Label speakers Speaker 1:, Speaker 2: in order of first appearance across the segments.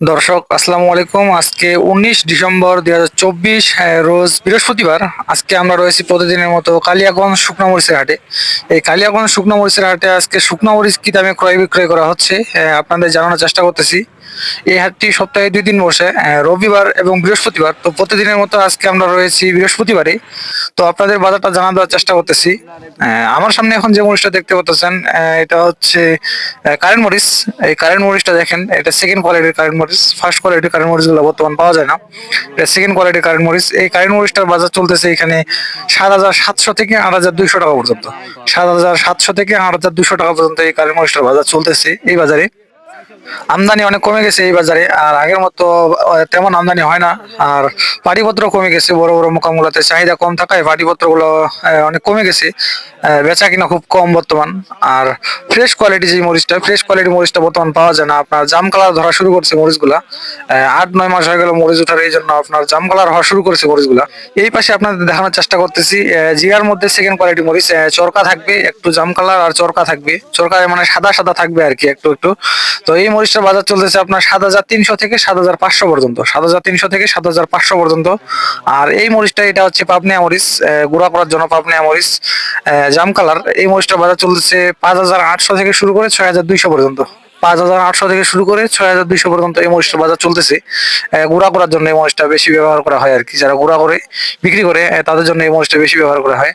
Speaker 1: দর্শক আসসালামু আলাইকুম। আজকে উনিশ ডিসেম্বর দুই হাজার চব্বিশ রোজ বৃহস্পতিবার আজকে আমরা রয়েছি প্রতিদিনের মতো কালিয়াগঞ্জ শুকনো মরিচের হাটে। এই কালিয়াগঞ্জ শুকনো মরিচের হাটে আজকে শুকনো মরিচ কি দামে ক্রয় বিক্রয় করা হচ্ছে আহ, আপনাদের জানানোর চেষ্টা করতেছি। এই হাটটি সপ্তাহে দুই দিন বসে রবিবার এবং বৃহস্পতিবার। তো প্রতিদিনের মতো আজকে আমরা রয়েছি বৃহস্পতিবারে। তো আপনাদের বাজারটা জানা দেওয়ার চেষ্টা করতেছি। আমার সামনে এখন যে মরিচটা দেখতে পাচ্ছেন এটা হচ্ছে কারেন্ট মরিচ। এই কারেন্ট মরিচটা দেখেন, এটা সেকেন্ড কোয়ালিটির কারেন্ট মরিচ ফার্স্ট কোয়ালিটির কারেন্ট মরিচগুলো বর্তমান পাওয়া যায় না। এটা সেকেন্ড কোয়ালিটির কারেন্ট মরিচ। এই কারেন্ট মরিচটার বাজার চলতেছে এখানে সাত হাজার সাতশো থেকে আট হাজার দুইশো টাকা পর্যন্ত। সাত হাজার সাতশো থেকে আট হাজার দুইশো টাকা পর্যন্ত এই কারেন্ট মরিচটার বাজার চলতেছে এই বাজারে। আমদানি অনেক কমে গেছে এই বাজারে, আর আগের মতো তেমন আমদানি হয় না, আর পাটিপত্র কমে গেছে, বড় বড় মোকামগুলোতে চাহিদা কম থাকায় পাটিপত্রগুলো অনেক কমে গেছে বেচা কিনা খুব কম বর্তমান, আর ফ্রেশ কোয়ালিটি যে মরিচটা ফ্রেশ কোয়ালিটি মরিচটা বর্তমান পাওয়া যায় না, আপনার জাম কালার ধরা শুরু করছে মরিচগুলা আট নয় মাস হয়ে গেল মরিচ ওঠার, এই জন্য আপনার জাম কালার হওয়া শুরু করেছে মরিচগুলা। এই পাশে আপনাদের দেখানোর চেষ্টা করতেছি জিরার মধ্যে সেকেন্ড কোয়ালিটি মরিচ চরকা থাকবে, একটু জাম কালার আর চরকা থাকবে চরকা মানে সাদা সাদা থাকবে আর কি, একটু একটু। তো এই মরিচটার বাজার চলতেছে আপনার সাত হাজার তিনশো থেকে সাত হাজার পাঁচশো পর্যন্ত। সাত হাজার তিনশো থেকে সাত হাজার পাঁচশো পর্যন্ত। আর এই মরিচটা এটা হচ্ছে পাবনিয়া মরিচ গুঁড়া করার জন্য পাবনিয়া মরিচ জাম কালার। এই মরিচটার বাজার চলতেছে পাঁচ হাজার আটশো থেকে শুরু করে ছয় হাজার দুইশো পর্যন্ত। পাঁচ হাজার আটশো থেকে শুরু করে ছয় হাজার দুইশো পর্যন্ত এই বাজার চলতেছে। গুঁড়া করার জন্য এই বেশি ব্যবহার করা হয় আর কি যারা গুঁড়া করে, বিক্রি করে তাদের জন্য এই মরিচটা বেশি ব্যবহার করা হয়।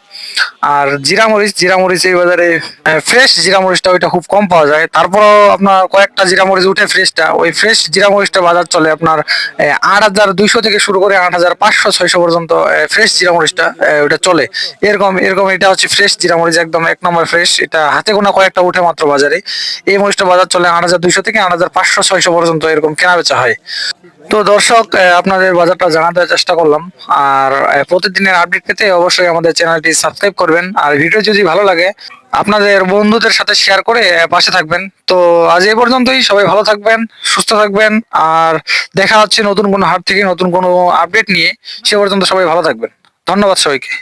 Speaker 1: আর জিরা মরিচ জিরা মরিচ এই বাজারে ফ্রেশ জিরা মরিচটা ওইটা খুব কম পাওয়া যায়। আপনার কয়েকটা জিরা মরিচ উঠে ফ্রেশটা ওই ফ্রেশ জিরা মরিচটা বাজার চলে আপনার আট হাজার দুইশো থেকে শুরু করে আট হাজার পাঁচশো, ছয়শো পর্যন্ত ফ্রেশ জিরা মরিচটা ওটা চলে। এরকম এরকম এটা হচ্ছে ফ্রেশ জিরা মরিচ একদম এক নম্বর ফ্রেশ এটা হাতে গোনা কয়েকটা উঠে মাত্র বাজারে। এই মরিচটা বাজার চলে আট হাজার দুইশো থেকে আট হাজার পাঁচশো, ছয়শো পর্যন্ত এরকম কেনা বেচা হয়। তো দর্শক আপনাদের বাজারটা জানাতে চেষ্টা করলাম। আর প্রতিদিনের আপডেট পেতে অবশ্যই আমাদের চ্যানেলটি সাবস্ক্রাইব করবেন। আর ভিডিও যদি ভালো লাগে, আপনাদের বন্ধুদের সাথে শেয়ার করে পাশে থাকবেন। তো আজ এই পর্যন্তই, সবাই ভালো থাকবেন, সুস্থ থাকবেন। আর দেখা হচ্ছে নতুন কোনো হাট থেকে নতুন কোনো আপডেট নিয়ে, সে পর্যন্ত সবাই ভালো থাকবেন। ধন্যবাদ সবাইকে।